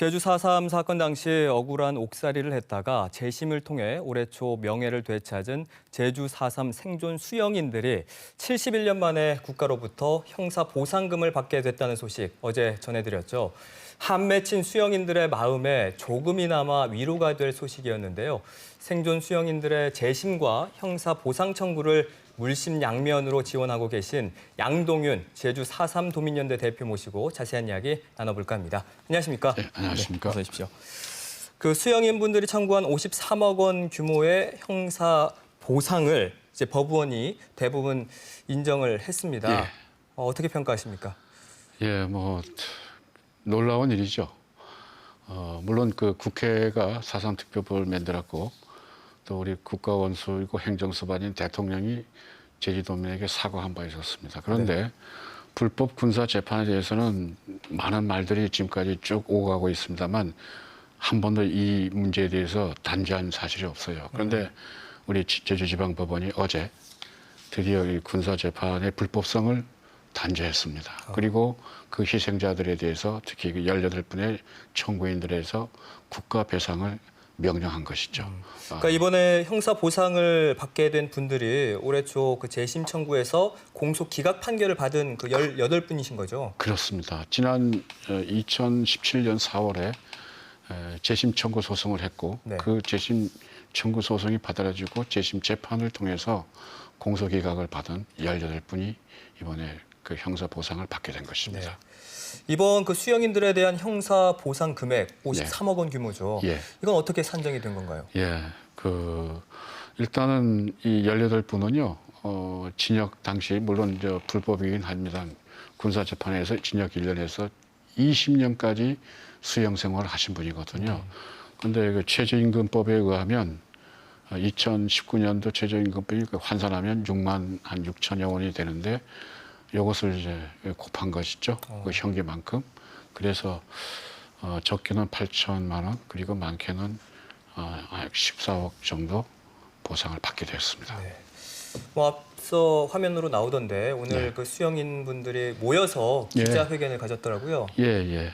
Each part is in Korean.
제주 4.3 사건 당시 억울한 옥살이를 했다가 재심을 통해 올해 초 명예를 되찾은 제주 4.3 생존 수영인들이 71년 만에 국가로부터 형사 보상금을 받게 됐다는 소식 어제 전해드렸죠. 한 맺힌 수영인들의 마음에 조금이나마 위로가 될 소식이었는데요. 생존 수영인들의 재심과 형사 보상 청구를 물심 양면으로 지원하고 계신 양동윤 제주 4.3 도민연대 대표 모시고 자세한 이야기 나눠볼까 합니다. 안녕하십니까? 네, 안녕하십니까? 어서 오십시오. 그 수영인분들이 청구한 53억 원 규모의 형사 보상을 이제 법원이 대부분 인정을 했습니다. 예. 어, 어떻게 평가하십니까? 예, 뭐 놀라운 일이죠. 어, 물론 그 국회가 사상 특별법을 만들었고 또 우리 국가 원수이고 행정수반인 대통령이 제주도민에게 사과한 바 있었습니다. 그런데 불법 군사 재판에 대해서는 많은 말들이 지금까지 쭉 오가고 있습니다만 한 번도 이 문제에 대해서 단죄한 사실이 없어요. 그런데 우리 지- 제주지방법원이 어제 드디어 이 군사 재판의 불법성을 단죄했습니다. 그리고 그 희생자들에 대해서 특히 그 18분의 청구인들에서 국가 배상을 명령한 것이죠. 아, 그러니까 이번에 형사 보상을 받게 된 분들이 올해 초 그 재심 청구에서 공소 기각 판결을 받은 그 18분이신 거죠? 그렇습니다. 지난 2017년 4월에 재심 청구 소송을 했고 네. 그 재심 청구 소송이 받아들여지고 재심 재판을 통해서 공소 기각을 받은 18분이 이번에 그 형사 보상을 받게 된 것입니다. 이번 그 수영인들에 대한 형사 보상 금액 53억 원 규모죠. 예. 이건 어떻게 산정이 된 건가요? 예, 그 일단은 이 18분은요, 어, 징역 당시 물론 저 불법이긴 합니다. 군사 재판에서 징역 1년에서 20년까지 수용 생활을 하신 분이거든요. 근데 그 최저임금법에 의하면 2019년도 최저임금법이 그 환산하면 6만 한 6천여 원이 되는데 이것을 이제 곱한 것이죠. 그 형기만큼. 그래서 어, 적게는 8천만 원, 그리고 많게는 어, 14억 정도 보상을 받게 되었습니다. 네. 뭐 앞서 화면으로 나오던데 오늘 네. 그 수영인 분들이 모여서 예. 기자회견을 가졌더라고요. 예, 예.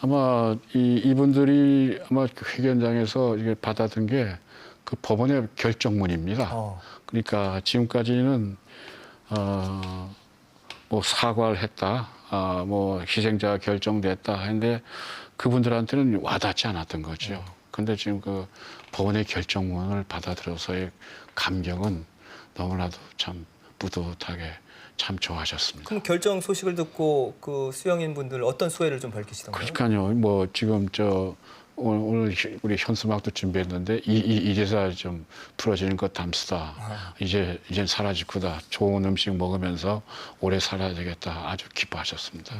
아마 이, 이분들이 아마 그 회견장에서 이게 받아든 게 그 법원의 결정문입니다. 어, 그러니까 지금까지는 어, 뭐 사과를 했다, 아, 뭐 희생자가 결정됐다 했는데 그분들한테는 와닿지 않았던 거죠. 근데 지금 그 법원의 결정문을 받아들여서의 감격은 너무나도 참 뿌듯하게 참 좋아하셨습니다. 그럼 결정 소식을 듣고 그 수영인 분들 어떤 수혜를 좀 밝히시던가요? 그러니까요. 뭐 지금 저 오늘, 오늘 우리 현수막도 준비했는데 이, 이 이제서 좀 풀어지는 것 담수다. 아. 이제 이젠 사라지구다. 좋은 음식 먹으면서 오래 살아야 되겠다. 아주 기뻐하셨습니다.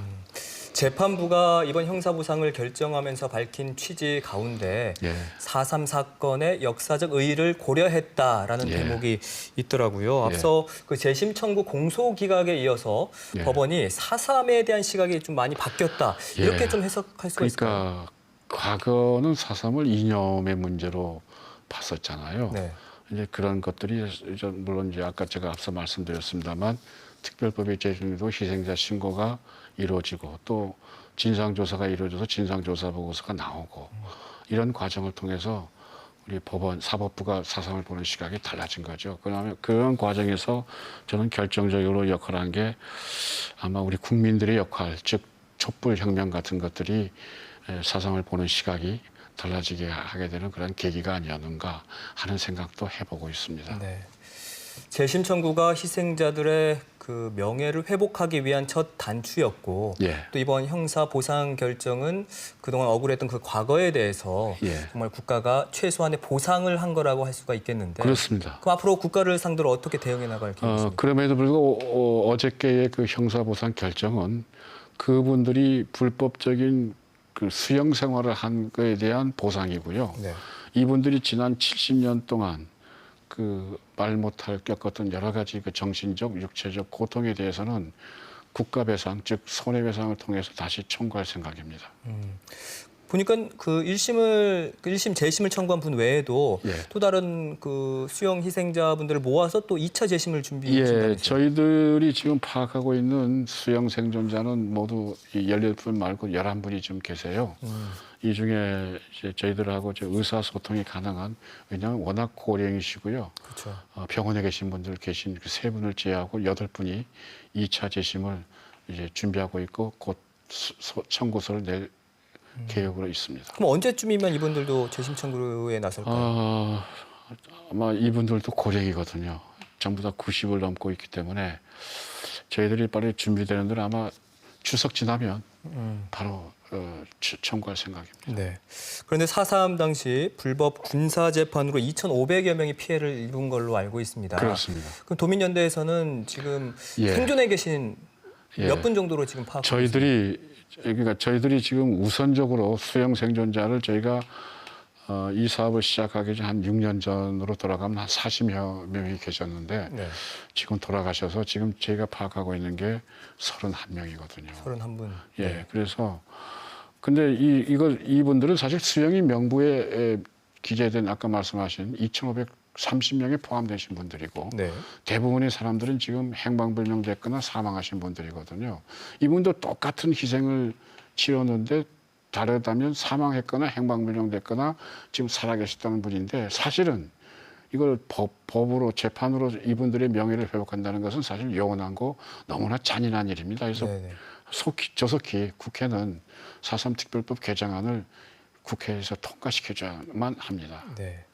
재판부가 이번 형사보상을 결정하면서 밝힌 취지 가운데 예. 4.3 사건의 역사적 의의를 고려했다라는 예. 대목이 있더라고요. 앞서 그 재심 청구 공소 기각에 이어서 예. 법원이 4.3에 대한 시각이 좀 많이 바뀌었다. 이렇게 예. 좀 해석할 수가 있을까요? 과거는 사삼을 이념의 문제로 봤었잖아요. 네. 이제 그런 것들이 물론 이제 아까 제가 앞서 말씀드렸습니다만 특별법의 제정도 희생자 신고가 이루어지고 또 진상조사가 이루어져서 진상조사 보고서가 나오고 이런 과정을 통해서 우리 법원 사법부가 사상을 보는 시각이 달라진 거죠. 그러면 그런 과정에서 저는 결정적으로 역할한 게 아마 우리 국민들의 역할, 즉 촛불 혁명 같은 것들이 에, 사상을 보는 시각이 달라지게 하게 되는 그런 계기가 아니었는가 하는 생각도 해보고 있습니다. 네. 재심 청구가 희생자들의 그 명예를 회복하기 위한 첫 단추였고 예. 또 이번 형사 보상 결정은 그동안 억울했던 그 과거에 대해서 예. 정말 국가가 최소한의 보상을 한 거라고 할 수가 있겠는데 그렇습니다. 그럼 앞으로 국가를 상대로 어떻게 대응해 나갈 어, 계획이십니까? 그럼에도 불구하고 어, 어저께의 그 형사 보상 결정은 그분들이 불법적인 그 수영 생활을 한 거에 대한 보상이고요. 네. 이분들이 지난 70년 동안 그 말 못할 겪었던 여러 가지 그 정신적, 육체적 고통에 대해서는 국가 배상, 즉 손해배상을 통해서 다시 청구할 생각입니다. 보니까 그 1심을 그 1심 재심을 청구한 분 외에도 예. 또 다른 그 수영 희생자분들을 모아서 또 2차 재심을 준비해 예. 저희들이 지금 파악하고 있는 수영 생존자는 모두 이 18분 말고 11분이 지금 계세요. 음. 이 중에 이제 저희들하고 의사소통이 가능한 왜냐하면 워낙 고령이시고요. 그렇죠. 어, 병원에 계신 분들 계신 그 세 분을 제외하고 여덟 분이 2차 재심을 이제 준비하고 있고 곧 청구서를 낼 음. 계획으로 있습니다. 그럼 언제쯤이면 이분들도 재심 청구에 나설까요? 아, 아마 이분들도 고령이거든요. 전부 다 90을 넘고 있기 때문에 저희들이 빨리 준비되는 데는 아마 추석 지나면 음. 바로 어, 치- 청구할 생각입니다. 네. 그런데 4.3 당시 불법 군사 재판으로 2,500여 명이 피해를 입은 걸로 알고 있습니다. 그렇습니다. 그럼 도민연대에서는 지금 예. 생존해 계신 예. 몇 분 정도로 지금 파악하고 있습니다. 저희들이 그러니까 저희들이 지금 우선적으로 수영 생존자를 저희가 어, 이 사업을 시작하기 전 한 6년 전으로 돌아가면 한 40여 명이 계셨는데 네. 지금 돌아가셔서 지금 저희가 파악하고 있는 게 31명이거든요. 31분. 예, 그래서 근데 이 이걸 이분들은 사실 수영이 명부에 에, 기재된 아까 말씀하신 2,530명에 포함되신 분들이고 네. 대부분의 사람들은 지금 행방불명됐거나 사망하신 분들이거든요. 이분도 똑같은 희생을 치렀는데 다르다면 사망했거나 행방불명됐거나 지금 살아계셨다는 분인데 사실은 이걸 법, 법으로 재판으로 이분들의 명예를 회복한다는 것은 사실 영원하고 너무나 잔인한 일입니다. 그래서 네네. 속히 조속히 국회는 4.3 특별법 개정안을 국회에서 통과시켜줘야만 합니다. 네.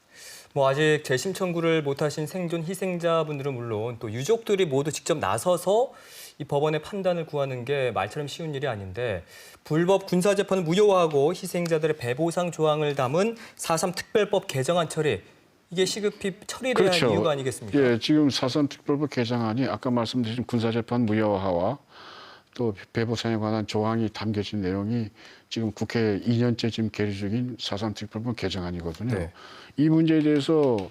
뭐 아직 재심 청구를 못하신 생존 희생자분들은 물론 또 유족들이 모두 직접 나서서 이 법원의 판단을 구하는 게 말처럼 쉬운 일이 아닌데 불법 군사 재판을 무효화하고 희생자들의 배보상 조항을 담은 4.3 특별법 개정안 처리 이게 시급히 처리돼야 할 이유가 아니겠습니까? 예, 지금 4.3 특별법 개정안이 아까 말씀드린 군사재판 무효화와 또 배보상에 관한 조항이 담겨진 내용이 지금 국회 2년째 지금 계류 중인 4.3 특별법 개정안이거든요. 네. 이 문제에 대해서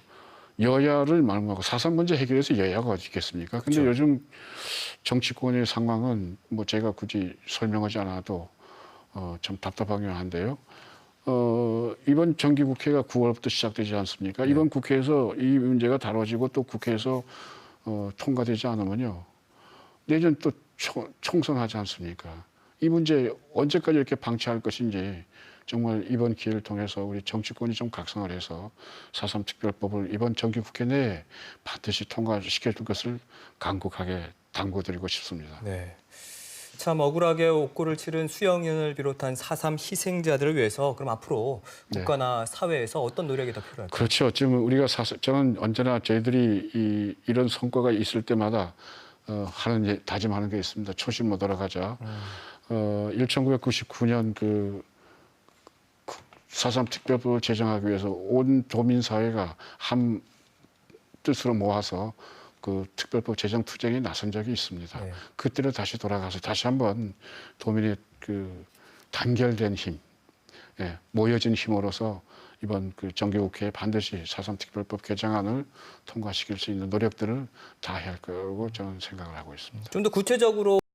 여야를 말하고 4.3 문제 해결해서 여야가 어디 있겠습니까? 근데 그렇죠. 요즘 정치권의 상황은 뭐 제가 굳이 설명하지 않아도 어, 참 답답하긴 한데요. 어, 이번 정기국회가 9월부터 시작되지 않습니까? 이번 국회에서 이 문제가 다뤄지고 또 국회에서 어, 통과되지 않으면요. 내년 또 총, 총선하지 않습니까? 이 문제 언제까지 이렇게 방치할 것인지 정말 이번 기회를 통해서 우리 정치권이 좀 각성을 해서 4.3 특별법을 이번 정기국회 내에 반드시 통과시켜 줄 것을 간곡하게 당부드리고 싶습니다. 네. 참 억울하게 옥고를 치른 수영연을 비롯한 4.3 희생자들을 위해서 그럼 앞으로 네. 국가나 사회에서 어떤 노력이 더 필요할까요? 그렇죠. 지금 우리가 사실 저는 언제나 저희들이 이, 이런 성과가 있을 때마다 어, 하는 예- 다짐하는 게 있습니다. 초심으로 돌아가자. 어, 1999년 그4.3 특별법을 제정하기 위해서 온 도민 사회가 한 뜻으로 모아서 그 특별법 제정 투쟁에 나선 적이 있습니다. 네. 그때로 다시 돌아가서 다시 한번 도민의 그 단결된 힘, 예, 모여진 힘으로서 이번 그 정기국회에 반드시 4.3 특별법 개정안을 통과시킬 수 있는 노력들을 다 해야 할 거라고 저는 생각을 하고 있습니다. 좀 더 구체적으로